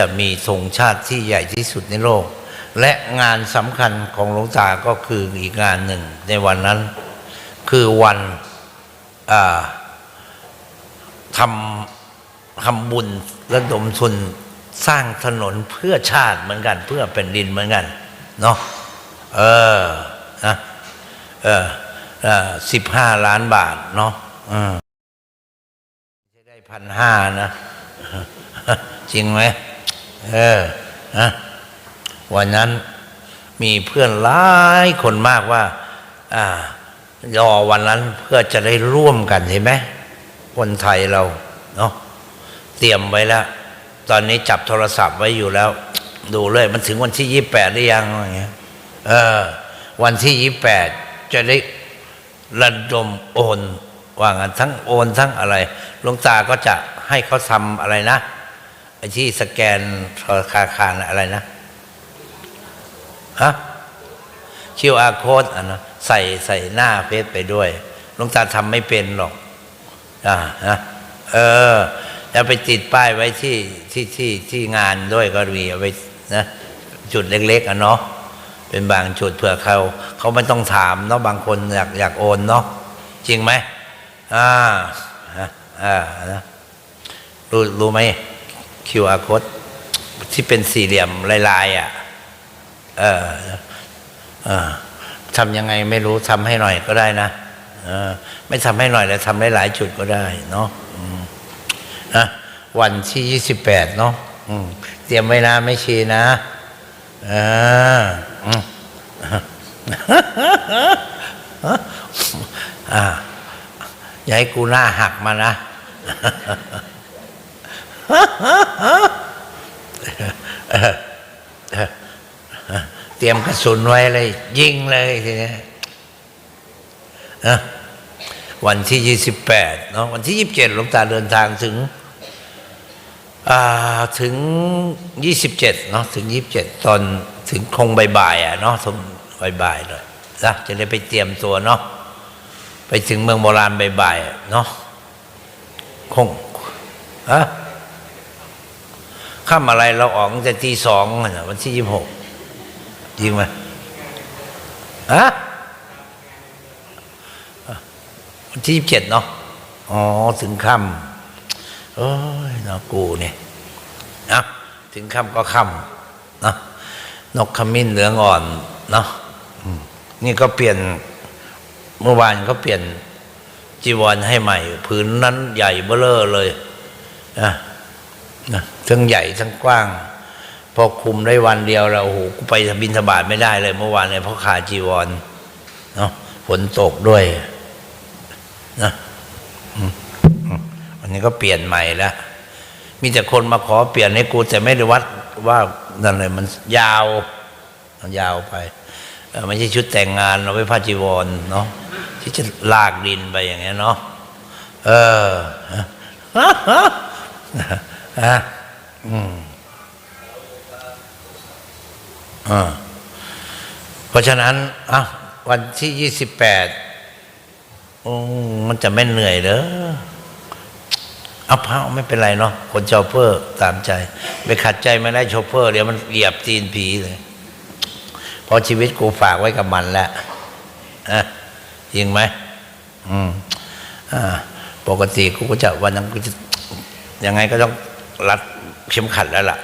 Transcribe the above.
จะมีธงชาติที่ใหญ่ที่สุดในโลก และงานสำคัญของหลวงตาก็คืออีกงานหนึ่งในวันนั้น คือวันทำทำบุญระดมทุนสร้างถนนเพื่อชาติเหมือนกัน เพื่อแผ่นดินเหมือนกันเนาะเออนะเออสิบห้าล้านบาทเนาะอืมจะได้พันห้านะ จริงไหม เออนะวันนั้นมีเพื่อนหลายคนมากว่า อ่ารอวันนั้นเพื่อจะได้ร่วมกันเห็นไหมคนไทยเราเนาะเตรียมไว้แล้ว ตอนนี้จับโทรศัพท์ไว้อยู่แล้ว ดูเลยมันถึงวันที่ยี่แปดหรือยังอะไรเงี้ยเออ วันที่ยี่แปดจะได้ระดมโอนว่างั้นทั้งโอนทั้งอะไรหลวงตาก็จะให้เขาทำอะไรนะ ไอ้ที่สแกนธนาคารอะไรนะฮะ QR code อะนะใส่ใส่หน้าเฟซไปด้วยหลวงตาทำไม่เป็นหรอกอ่านะเออแล้วไปติดป้ายไว้ที่ที่ที่ที่งานด้วยก็มีเอาไว้นะจุดเล็ก ๆอะเนาะเป็นบางจุดเผื่อเขาเขาไม่ต้องถามเนาะบางคนอยากอยากโอนเนาะจริงไหมอ่าอ่านะรู้รู้ไหม QR code ที่เป็นสี่เหลี่ยมลายๆอะ เออเออทำยังไงไม่รู้ทำให้หน่อยก็ได้นะเออไม่ทำให้หน่อยแต่ทำหลายๆจุดก็ได้เนาะนะวันที่ยี่สิบแปดเนาะเตรียมไว้นะไม่ชีนะอออืมอ่าอย่าให้กูหน้าหักมานะ เตรียมกระสุนไว้เลย ยิงเลยทีนี้นะวันที่ยี่สิบแปดเนาะวันที่ยี่สิบเจ็ดหลวงตาเดินทางถึงถึงยี่สิบเจ็ดเนาะถึงยี่สิบเจ็ดตอนถึงคงบ่ายๆอะเนาะทงบ่ายๆเลยนะจะได้ไปเตรียมตัวเนาะไปถึงเมืองโบราณบ่ายๆเนาะคงฮะ ข้ามอะไรเราออกตั้งแต่ตีสองวันที่ยี่สิบหกจริงไหมฮะวันที่ยี่สิบเจ็ดเนาะอ๋อถึงค่ำเอ้ยเนาะกูเนี่ยนะถึงค่ำก็ค่ำเนาะนกขมิ้นเหลืองอ่อนเนาะนี่ก็เปลี่ยนเมื่อวานก็เปลี่ยนจีวรให้ใหม่ ผืนนั้นใหญ่เบ้อเร่อเลยนะ นะทั้งใหญ่ทั้งกว้าง พอคุมได้วันเดียวแล้วโอ้โหกูไปบินธบาตไม่ได้เลยเมื่อวานเนี่ยเพราะขาดจีวรเนาะฝนตกด้วยนะอันนี้ก็เปลี่ยนใหม่แล้วมีแต่คนมาขอเปลี่ยนให้กูแต่ไม่ได้วัดว่านั่นเลยมันยาวมันยาวไปไม่ใช่ชุดแต่งงานเราไปผ้าจีวรเนาะที่จะลากดินไปอย่างเงี้ยเนาะเออ ฮะอืมอ่าเพราะฉะนั้นอะวันที่ยี่สิบแปดมันจะไม่เหนื่อยเหรอเอาพระไม่เป็นไรเนาะคนโชเฟอร์ตามใจไปขัดใจไม่ได้โชเฟอร์เดี๋ยวมันเหยียบตีนผีเลยเพราะชีวิตกูฝากไว้กับมันแล้วอะจริงไหมอืมอ่าปกติกูก็จะวันนั้นกูจะยังไงก็ต้อง รัดเข็มขัดแล้วล่ะ